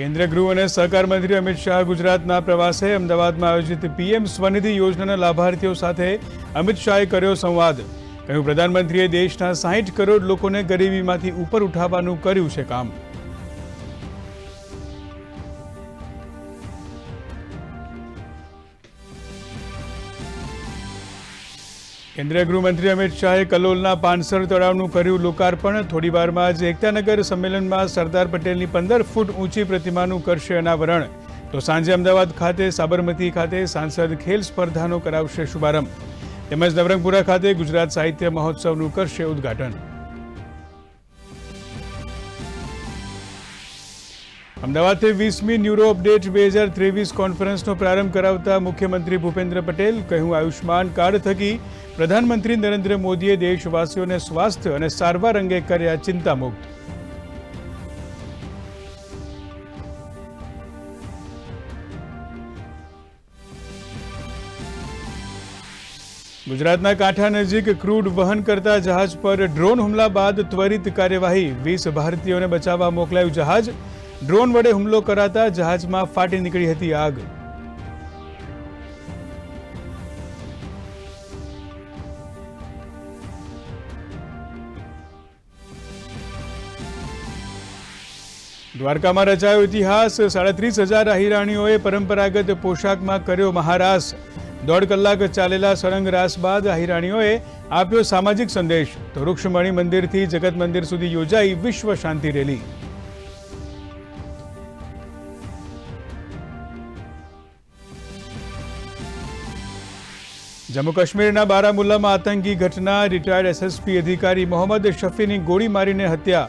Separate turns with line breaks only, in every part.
કેન્દ્રીય ગૃહ અને સહકાર મંત્રી અમિત શાહ ગુજરાતના પ્રવાસે અમદાવાદમાં આયોજિત પીએમ સ્વનિધિ યોજનાના લાભાર્થીઓ સાથે અમિત શાહે કર્યો સંવાદ. કહ્યું, પ્રધાનમંત્રીએ દેશના સાહીઠ કરોડ લોકોને ગરીબીમાંથી ઉપર ઉઠાવવાનું કર્યું છે કામ. કેન્દ્રીય ગૃહમંત્રી અમિત શાહે કલોલના પાનસર તળાવનું કર્યું લોકાર્પણ. થોડી વારમાં જ એકતાનગર સંમેલનમાં સરદાર પટેલની પંદર ફૂટ ઊંચી પ્રતિમાનું કરશે અનાવરણ. તો સાંજે અમદાવાદ ખાતે, સાબરમતી ખાતે સાંસદ ખેલ સ્પર્ધાનો કરાવશે શુભારંભ. તેમજ નવરંગપુરા ખાતે ગુજરાત સાહિત્ય મહોત્સવનું કરશે ઉદ્ઘાટન. અમદાવાદથી વીસમી ન્યુરો અપડેટ બે હજાર ત્રેવીસ કોન્ફરન્સનો પ્રારંભ કરાવતા મુખ્યમંત્રી ભૂપેન્દ્ર પટેલ કહ્યું આયુષ્માન કાર્ડ થકી પ્રધાનમંત્રી નરેન્દ્ર મોદીએ દેશવાસીઓને સ્વાસ્થ્ય અને સારવાર અંગે કર્યા ચિંતામુક્ત. ગુજરાતના કાંઠા નજીક ક્રૂડ વહન કરતા જહાજ પર ડ્રોન હુમલા બાદ ત્વરિત કાર્યવાહી. વીસ ભારતીયોને બચાવવા મોકલાયું જહાજ. ડ્રોન વડે હુમલો કરાતા જહાજમાં ફાટી નીકળી હતી આગ. દ્વારકામાં રચાયો ઇતિહાસ. સાડત્રીસ હજાર અહિરાણીઓએ પરંપરાગત પોશાકમાં કર્યો મહારાસ. દોઢ કલાક ચાલેલા સળંગ રાસ બાદ અહિરાણીઓએ આપ્યો સામાજિક સંદેશ. તો વૃક્ષમણી મંદિરથી જગત મંદિર સુધી યોજાઈ વિશ્વ શાંતિ રેલી. જમ્મુ કાશ્મીરના બારામુલ્લામાં આતંકી ઘટના. રિટાયર્ડ એસએસપી અધિકારી મોહમ્મદ શફીની ગોળી મારીને હત્યા.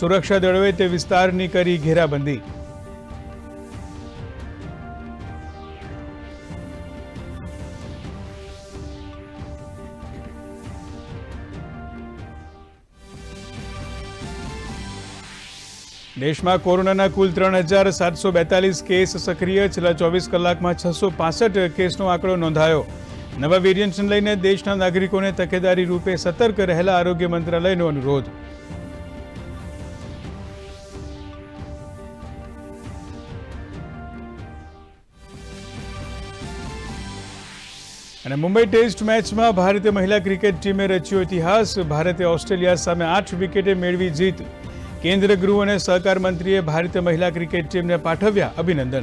સુરક્ષા દળોએ તે વિસ્તારની કરી ઘેરાબંધી. દેશમાં કોરોનાના કુલ ત્રણ હજાર સાતસો બેતાલીસ કેસ સક્રિય, છેલ્લા ચોવીસ કલાકમાં છસો પાસઠ કેસનો આંકડો નોંધાયો. નવા વેરિયન્ટને લઈને દેશના નાગરિકોને તકેદારી રૂપે સતર્ક રહેલા આરોગ્ય મંત્રાલયનો અનુરોધ. અને મુંબઈ ટેસ્ટ મેચમાં ભારતીય મહિલા ક્રિકેટ ટીમે રચ્યો ઇતિહાસ. ભારતે ઓસ્ટ્રેલિયા સામે આઠ વિકેટે મેળવી જીત. કેન્દ્ર ગૃહ અને સહકાર મંત્રીએ ભારતીય મહિલા ક્રિકેટ ટીમને પાઠવ્યા અભિનંદન.